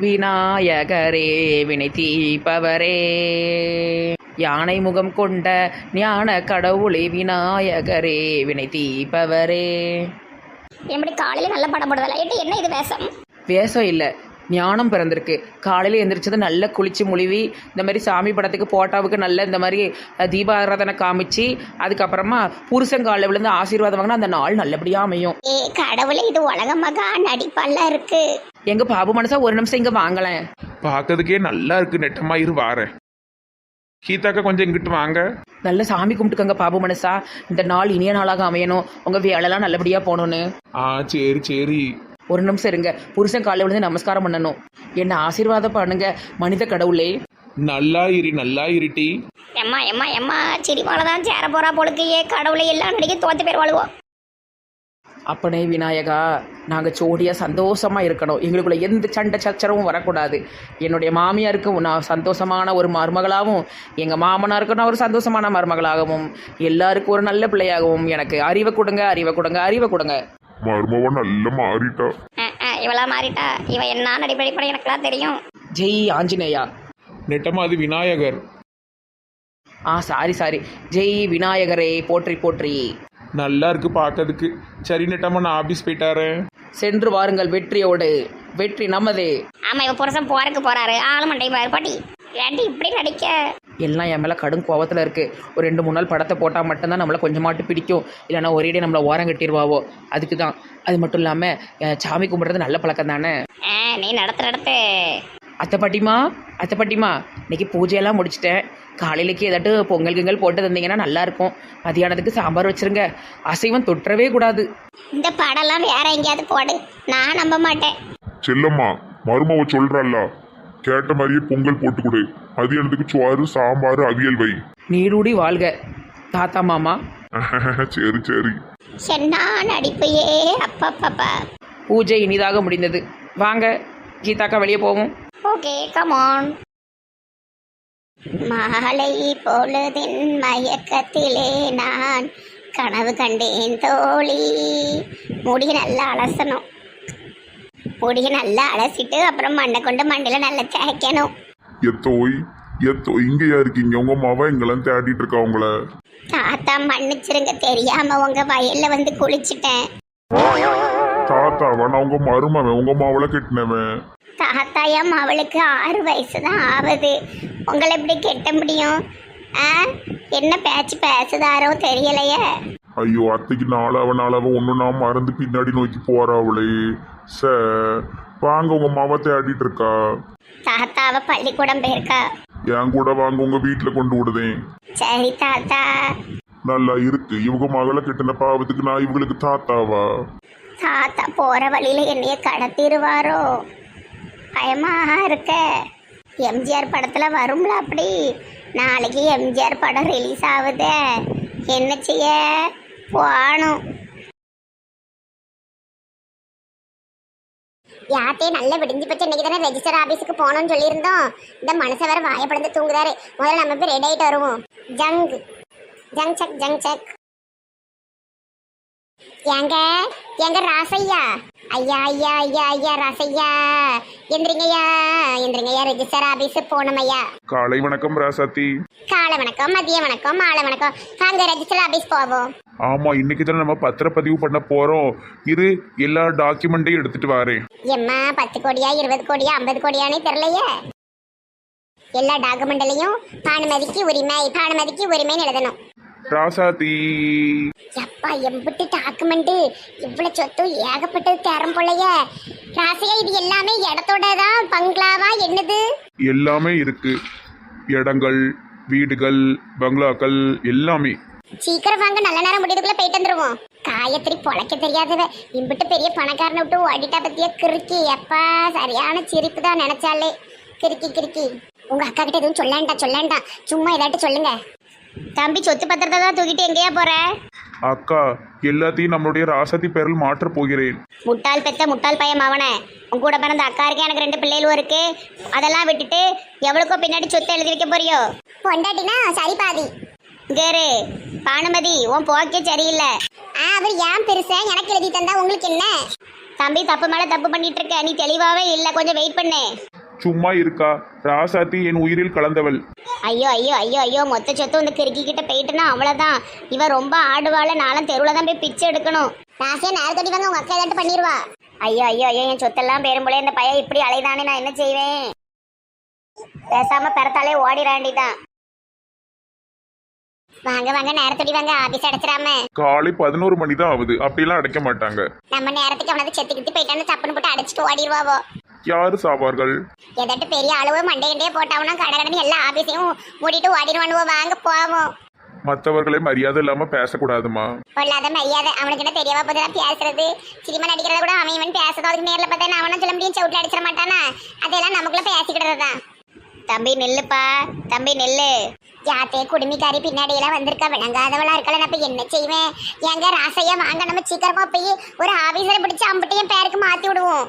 விநாயகரே வினை தீபவரே. யானை முகம் கொண்ட ஞான கடவுளே விநாயகரே வினை தீபவரே. எப்படி காலையில் நல்ல படம் ஏட்டு என்ன இது வேஷம்? வேஷம் இல்லை. ஞானம் பிறந்திருக்கு. காலையில் எந்திரிச்சது நல்ல குளிச்சு முழுவி இந்த மாதிரி சாமி படத்துக்கு போட்டாவுக்கு நல்ல இந்த மாதிரி தீபாராதனை காமிச்சு அதுக்கப்புறமா புருஷங்காலில் விழுந்து ஆசீர்வாதம் வாங்கினா அந்த நாள் நல்லபடியாக அமையும். ஏ கடவுளே இது உலக மகா இருக்கு. எங்க பாபு மனசா ஒரு நிமிஷம் இங்கே வாங்கலேன் பார்க்கறதுக்கே நல்லா இருக்கு நெட்டமா இரு வாரேன். கீதாக்கா கொஞ்சம் இங்கிட்டு வாங்க. நல்ல சாமி கும்பிட்டுக்கோங்க பாபு மனசா. இந்த நாள் இனிய நாளாக அமையணும். உங்கள் வேலைலாம் நல்லபடியாக போகணுன்னு ஆ சரி சரி. ஒரு நிமிஷம் இருங்க. புருஷன் காலையில் விழுந்து நமஸ்காரம் பண்ணணும். என்ன ஆசீர்வாதம் பண்ணுங்க மனித கடவுளே. நல்லா இரு நல்லா இருட்டி எம்மா எம்மா எம்மா சிரிமால தான் சேர போறா பொழுக்கு ஏ கடவுளை எல்லாம் நடிக்க தோத்து பேர் வாழுவோம் அப்பனே விநாயகா நாங்கள் ஜோடியாக சந்தோஷமாக இருக்கணும். எங்களுக்குள்ள எந்த சண்டை சச்சரவும் வரக்கூடாது. என்னுடைய மாமியாருக்கு நான் சந்தோஷமான ஒரு மருமகளாகவும் எங்கள் மாமனாருக்கு நான் ஒரு சந்தோஷமான மருமகளாகவும் எல்லாருக்கும் ஒரு நல்ல பிள்ளையாகவும் எனக்கு அறிவை கொடுங்க அறிவை கொடுங்க அறிவை கொடுங்க. மருமவன் நல்ல மாறிட்டா. இவளா மாறிட்டா. இவ என்ன நடிப்படிப்பட எனக்குலாம் தெரியும். ஜெய் ஆஞ்சநேயா. நெட்டமா அது Vinayagar. Ah sorry sorry. Jai விநாயகரே போற்றி போற்றி. நல்லா இருக்கு பார்க்கறதுக்கு சரி நெட்டமா நான் ஆபீஸ் போயிட்டாரேன் சென்று வாருங்கள் வெற்றியோடு. வெற்றி நமதே. ஆமா இவ புருஷன் போறக்கு போறாரு. ஆளு மண்டை பாரு பாட்டி. ஏன்டி இப்படி நடிக்க? எல்லாம் என் மேலே கடும் கோவத்தில் இருக்குது ஒரு ரெண்டு மூணு நாள் படத்தை போட்டால் மட்டும்தான் நம்மளை கொஞ்சமாட்டு பிடிக்கும். இல்லைன்னா ஒரேடியே நம்மளை ஓரம் கட்டிடுவாவோ. அதுக்கு தான் அது மட்டும் இல்லாமல் சாமி கும்பிட்றது நல்ல பழக்கம் தானே? ஆ, நீ நடத்து நடத்து. அத்தை பாட்டிமா அத்தை பாட்டிமா இன்னைக்கு பூஜையெல்லாம் முடிச்சிட்டேன். காலையிலக்கு ஏதாட்டும் பொங்கல் கிங்கல் போட்டு தந்தீங்கன்னா நல்லாயிருக்கும் மதியானத்துக்கு சாம்பார் வச்சுருங்க. அசைவம் தொற்றவே கூடாது. இந்த படம்லாம் வேற எங்கேயாவது போடு. நான் நம்ப மாட்டேன். செல்லம்மா மருமவ சொல்றாள்ல கேட்ட மாதிரியே பொங்கல் போட்டு கொடு மதியானத்துக்கு சோறு சாம்பார் அவியல் வை. நீடூடி வாழ்க. தாத்தா மாமா. சரி சரி. சென்னா நடிப்பையே அப்பப்பப்பா. பூஜை இனிதாக முடிந்தது. வாங்க கீதாக்கா வெளியே போவோம். ஓகே கமான் மாலை பொழுதின் மயக்கத்திலே நான் கனவு கண்டேன் தோழி. முடிய நல்லா அலசணும். முடிய நல்லா அலசிட்டு அப்புறம் மண்ணை கொண்டு மண்ணில் நல்லா தேய்க்கணும். எத்தோய் எத்தோ இங்கேயா இருக்கீங்க? உங்க மவ எங்கெல்லாம் தேடிட்டு இருக்கா உங்கள? தாத்தா மன்னிச்சிருங்க தெரியாம உங்க வயல்ல வந்து குளிச்சிட்டேன். தாத்தாவா? நான் உங்க மருமவன். உங்க மாவளை கெட்டினவன். தாத்தாயம் அவளுக்கு ஆறு வயசு தான் ஆகுது. உங்களை எப்படி கெட்ட முடியும்? ஆ? என்ன பேச்சு பேசுதாரோ தெரியலையே. ஐயோ அத்தைக்கு நாளாவ நாளாவ ஒன்று நான் மறந்து பின்னாடி நோக்கி போறாவளே ச வாங்க உங்க மாவ தேடிட்டு இருக்கா? தாத்தாவை பள்ளிக்கூடம் போயிருக்கா. என் கூட வாங்க உங்க வீட்டுல கொண்டு விடுதேன். சரி தாத்தா. நல்லா இருக்கு. இவங்க மகளை கெட்டின பாவத்துக்கு நான் இவங்களுக்கு தாத்தாவா? தாத்தா போற வழியில என்னைய கடத்திடுவாரோ? பயமா இருக்க. எம்ஜிஆர் படத்தில் வரும்ல அப்படி? நாளைக்கு எம்ஜிஆர் படம் ரிலீஸ் ஆகுதே. என்ன செய்ய? போகணும். யாத்தே நல்ல விடிஞ்சு போச்சு. இன்னைக்கு தானே ரெஜிஸ்டர் ஆஃபீஸுக்கு போகணும்னு சொல்லியிருந்தோம். இந்த மனசை வேற வாயப்படந்து தூங்குறாரு. முதல்ல நம்ம போய் ரெடி ஆகிட்டு வருவோம். ஜங் ஜங் சக் ஜங் சக். எங்க எங்க ராசையா? ஐயா ஐயா ஐயா ஐயா ராசையா. எந்திரிங்கய்யா எந்திரிங்கய்யா ரெஜிஸ்டர் ஆபீஸ் போகணும் ஐயா. காலை வணக்கம் ராசாத்தி. காலை வணக்கம் மதிய வணக்கம் மாலை வணக்கம். வாங்க ரெஜிஸ்டர் ஆபீஸ் போவோம். ஆமா இன்னைக்கு தானே நம்ம பத்திரப்பதிவு பண்ண போறோம். இரு எல்லா டாக்குமெண்ட்டையும் எடுத்துட்டு வரேன். எம்மா பத்து கோடியா இருபது கோடியா ஐம்பது கோடியானே தெரியலையே. எல்லா டாக்குமெண்ட்லையும் பானுமதிக்கு உரிமை பானுமதிக்கு உரிமைன்னு எழுதணும். ராசாத்தி. எப்பா எம்பிட்டு டாக்குமெண்ட் இவ்வளவு சொத்து ஏகப்பட்டது தேரம் போலையே. ராசியா இது எல்லாமே இடத்தோட தான் பங்களாவா என்னது? எல்லாமே இருக்கு. இடங்கள் வீடுகள் பங்களாக்கள் எல்லாமே. சீக்கிரம் வாங்க நல்ல நேரம் முடியதுக்குள்ள போயிட்டு வந்துருவோம். காயத்ரி பொழைக்க தெரியாதவ இம்பிட்டு பெரிய பணக்காரனை விட்டு ஓடிட்டா பத்தியா கிறுக்கி. எப்பா சரியான சிரிப்பு தான் நினைச்சாலே. கிறுக்கி கிறுக்கி. உங்க அக்கா கிட்ட எதுவும் சொல்லாண்டா சொல்லாண்டா சும்மா ஏதாட்டு சொல்லுங்க. தம்பி சொத்து பத்திரத்தை தான் தூக்கிட்டு எங்கேயா போற? அக்கா எல்லாத்தையும் நம்மளுடைய ராசாத்தி பேரில் மாற்றப் போகிறேன். முட்டாள் பெத்த முட்டாள் பையன் அவனை உன் கூட பிறந்த அக்கா இருக்கு எனக்கு ரெண்டு பிள்ளைகளும் இருக்கு. அதெல்லாம் விட்டுட்டு எவ்வளோக்கோ பின்னாடி சொத்தை எழுதி வைக்க போறியோ? பொண்டாட்டினா சரி பாதி. கேரு பானுமதி உன் போக்கே சரியில்லை. ஆ அவர் ஏன் பெருசா? எனக்கு எழுதி தந்தா உங்களுக்கு என்ன? தம்பி தப்பு மேல தப்பு பண்ணிட்டு இருக்க. நீ தெளிவாவே இல்ல. கொஞ்சம் வெயிட் பண்ணு. சும்மா இருக்கா? ராசாத்தி என் உயிரில் கலந்தவள். ஐயோ ஐயோ ஐயோ ஐயோ மொத்த சொத்து வந்து கிறுக்கி கிட்ட போயிட்டுனா அவ்வளவுதான். இவ ரொம்ப ஆடுவாள் நானும் தெருவுல தான் போய் பிச்சை எடுக்கணும். ராசியா நேரம் தட்டி வாங்க உங்க அக்கா ஏதாட்டு பண்ணிடுவா ஐயோ ஐயோ ஐயோ என் சொத்தெல்லாம் பேரும்போல இந்த பையன் இப்படி அலைதானே நான் என்ன செய்வேன்? பேசாம பிறத்தாலே ஓடிட வேண்டிதான் வாங்க வாங்க நேரத்தடி வாங்க ஆபீஸ் அடைச்சிடாம. காலை பதினோரு மணி தான் ஆகுது. அப்படிலாம் அடைக்க மாட்டாங்க. நம்ம நேரத்துக்கு அவனது செத்து கித்து போயிட்டான்னு சப்புன்னு போட்டு அடிச்சுட்டு ஓடிடுவாவோ. யாரு சாவார்கள்? எதாட்டு பெரிய அளவு மண்டை கிண்டே போட்டாவனா கடை கடன்னு எல்லா ஆபீஸையும் மூடிட்டு ஓடிடுவானுவோ வாங்க போவோம். மற்றவர்களை மரியாதை இல்லாம பேசக்கூடாதுமா? பொல்லாத மரியாதை அவனுக்கு என்ன தெரியவா போதும் பேசுறது. சினிமா நடிக்கிறத கூட அவன் இவன் பேசுறது அதுக்கு நேரில் பார்த்தா நான் அவனும் சொல்ல முடியும் சவுட்டில் அடிச்சிட மாட்டானா? அதெல்லாம் நமக்குள்ள பேசிக்கிட்டது தான் தம்பி நில்லுப்பா தம்பி நில்லு. யாத்தே குடுமிக்காரி பின்னாடி எல்லாம் வந்திருக்கா விளங்காதவளா இருக்கல நான் இப்ப என்ன செய்வேன்? எங்க ராசையா வாங்க நம்ம சீக்கிரமா போய் ஒரு ஆபீசரை பிடிச்சு அம்பட்டையும் பேருக்கு மாத்தி விடுவோம்.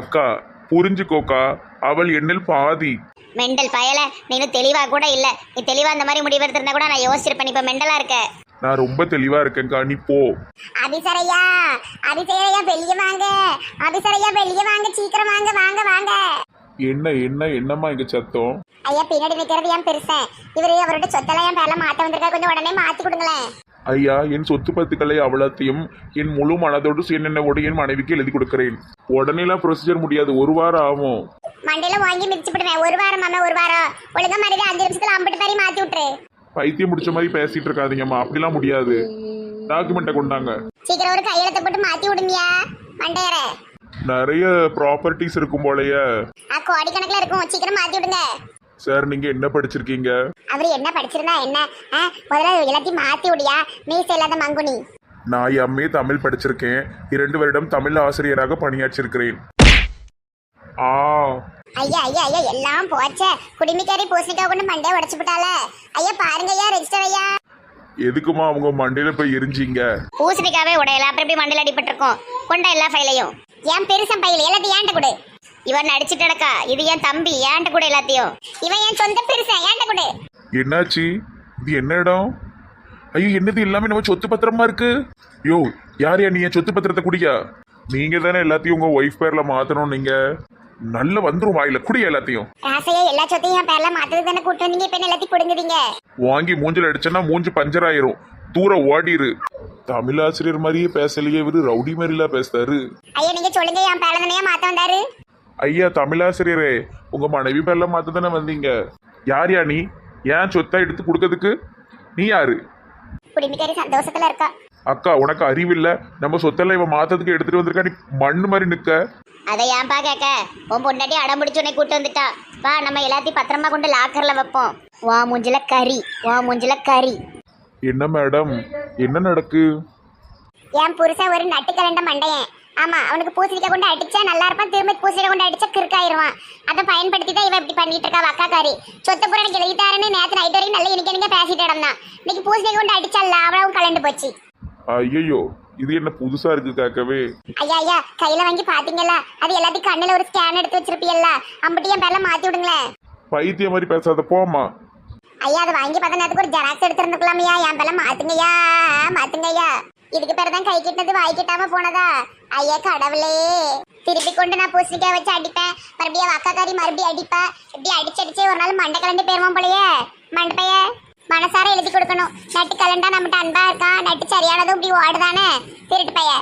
அக்கா புரிஞ்சுக்கோக்கா. அவள் எண்ணில் பாதி. மெண்டல் பயல நீனும் தெளிவா கூட இல்ல. நீ தெளிவா அந்த மாதிரி முடிவு எடுத்திருந்தா கூட நான் யோசிச்சிருப்பேன். இப்ப மெண்டலா இருக்க. நான் ரொம்ப தெளிவா இருக்கேன்க்கா. நீ போ. அபிசரையா அபிசரையா வெளியே வாங்க. அபிசரையா வெளியே வாங்க. சீக்கிரம் வாங்க வாங்க வாங்க. என்ன என்ன என்னம்மா இங்க சத்தம்? ஐயா பின்னாடி நிக்கிறது ஏன் பெருசன் இவரு அவரோட சொத்தெல்லாம் என் பேர்ல மாத்த வந்திருக்கா? கொஞ்சம் உடனே மாத்தி கொடுங்களேன். ஐயா என் சொத்து பத்துக்களை அவ்வளத்தையும் என் முழு மனதோடு என்னென்னவோடு என் மனைவிக்கு எழுதி கொடுக்கிறேன். உடனேலாம் ப்ரொசீஜர் முடியாது. ஒரு வாரம் ஆகும். மண்டையில வாங்கி மிதிச்சு விடுவேன் ஒரு வாரம் மாமா ஒரு வாரம். ஒழுங்கா மறுபடியும் அஞ்சு நிமிஷத்துல அம்பிட்டு பேரி மாத்தி விட்டுரு. பைத்தியம் முடிச்ச மாதிரி பேசிட்டு இருக்காதீங்கம்மா. அப்படிலாம் முடியாது. டாக்குமெண்ட்டை கொண்டாங்க. சீக்கிரம் ஒரு கையெழுத்த போட்டு மாத்தி விடுங்கயா மண்டையற. நிறைய ப்ராப்பர்ட்டிஸ் இருக்கும் போலயே. கோடிக்கணக்கில் இருக்கும். சீக்கிரம் மாத்தி விடுங்க. சார் நீங்க என்ன படிச்சிருக்கீங்க? அவர் என்ன படிச்சிருந்தா என்ன? ஆ, முதல்ல எல்லாத்தையும் மாத்தி விடியா? மீச இல்லாத மங்குனி. நான் எம்ஏ தமிழ் படிச்சிருக்கேன். இரண்டு வருடம் தமிழ் ஆசிரியராக பணியாற்றிருக்கிறேன் ஆ. ஐயா ஐயா ஐயா எல்லாம் போச்சே. குடிமிக்காரி பூசணிக்காய் கொண்டு மண்டையை உடச்சு விட்டால ஐயா பாருங்க ஐயா ரெஜிஸ்டர் ஐயா. எதுக்குமா அவங்க மண்டையில போய் எரிஞ்சீங்க? பூசணிக்காவே உடையல. அப்புறம் எப்படி மண்டையில் அடிபட்டிருக்கும்? கொண்ட எல்லா ஃபைலையும் என் பெருசன் பையில. எல்லாத்தையும் ஏன்ட்ட கொடு. இவன் நடிச்சிட்டு நடக்கா இது என் தம்பி ஏன்ட்ட கூட எல்லாத்தையும்? இவன் என் சொந்த பெருசன் ஏன்ட்ட கொடு? என்னாச்சு? இது என்ன இடம்? ஐயோ என்னது? எல்லாமே நம்ம சொத்து பத்திரமா இருக்கு? யோ யார் யா நீ என் சொத்து பத்திரத்தை குடியா நீங்க தானே எல்லாத்தையும் உங்க ஒய்ஃப் பேர்ல மாத்தணும் நீங்க. நல்ல வந்துரும் வாயில. குடியா எல்லாத்தையும்? ராசையா எல்லா சொத்தையும் என் பேர்ல மாத்தது தானே கூட்டு வந்தீங்க இப்ப எல்லாத்தையும் கொடுங்குதீங்க வாங்கி மூஞ்சில அடிச்சேன்னா மூஞ்சி பஞ்சர் ஆயிரும். தூரம் ஓடிரு. தமிழ் ஆசிரியர் மாதிரியே பேசலையே இவரு. ரவுடி மாதிரிலாம் பேசுறாரு. ஐயா நீங்க சொல்லுங்க என் பேர்ல தானே மாத்த வந்தாரு ஐயா தமிழாசிரியரே உங்க மனைவி பேர்ல மாத்த தானே வந்தீங்க? யார் யா நீ? ஏன் சொத்தா எடுத்து கொடுக்கறதுக்கு? நீ யாரு? குடிமிக்காரி சந்தோஷத்துல இருக்கா. அக்கா உனக்கு அறிவில்ல? நம்ம சொத்தெல்லாம் இவன் மாத்ததுக்கு எடுத்துட்டு வந்திருக்கா? நீ மண்ணு மாதிரி நிக்க. அதை ஏன்பா கேட்க? உன் பொண்டாட்டி அடம் பிடிச்சு உன்னை கூட்டு வந்துட்டா. வா நம்ம எல்லாத்தையும் பத்திரமா கொண்டு லாக்கர்ல வைப்போம். வா மூஞ்சில கறி. வா மூஞ்சில கறி. என்ன மேடம் என்ன நடக்கு? என் புருஷன் ஒரு நட்டு கலண்ட மண்டையன். ஆமா அவனுக்கு பூசணிக்காய் கொண்டு அடிச்சா நல்லா இருப்பான். திரும்ப பூசணிக்காய் கொண்டு அடிச்சா கிறுக்காயிருவான். அதை பயன்படுத்தி தான் இவன் இப்படி பண்ணிட்டு இருக்கா அக்காக்காரி சொத்து புற எனக்கு எழுதிட்டாருன்னு நேற்று நைட் வரைக்கும் நல்ல இன்னைக்கு எனக்கு பேசிட்டு இடம்தான் இன்னைக்கு பூசணிக்காய் கொண்டு அடிச்சால அவ்வளவும் கலண்டு போச்சு. ஐயோ இது என்ன புதுசா இருக்கு கேட்கவே. ஐயா ஐயா கையில வாங்கி பாத்தீங்களா அது எல்லாத்தையும் கண்ணுல ஒரு ஸ்கேன் எடுத்து வச்சிருப்பீல்ல அம்பட்டியும் பேர்ல மாத்தி விடுங்களேன். பைத்திய மாதிரி பேசாத போமா ஐயா அதை வாங்கி பார்த்த நேரத்துக்கு ஒரு ஜெராக்ஸ் எடுத்துருந்துக்கலாமையா? என் பேர்ல மாத்துங்கய்யா மாத்துங்கய்யா. இதுக்கு பேர் தான் கை கிட்டது வாய் கிட்டாம போனதா? ஐயா கடவுளே. திருப்பி கொண்டு நான் பூசணிக்காய் வச்சு அடிப்பேன். மறுபடியும் வக்காக்காரி மறுபடியும் அடிப்பேன் இப்படி அடிச்சு அடிச்சு ஒரு நாள் மண்டை கலண்டு போயிருவோம் போலயே. மண்டப்பைய மனசார எழுதி கொடுக்கணும். நட்டு கலண்டா நம்மகிட்ட அன்பா இருக்கான் நட்டு சரியானதும் இப்படி ஓடுதானே? திருட்டு பைய.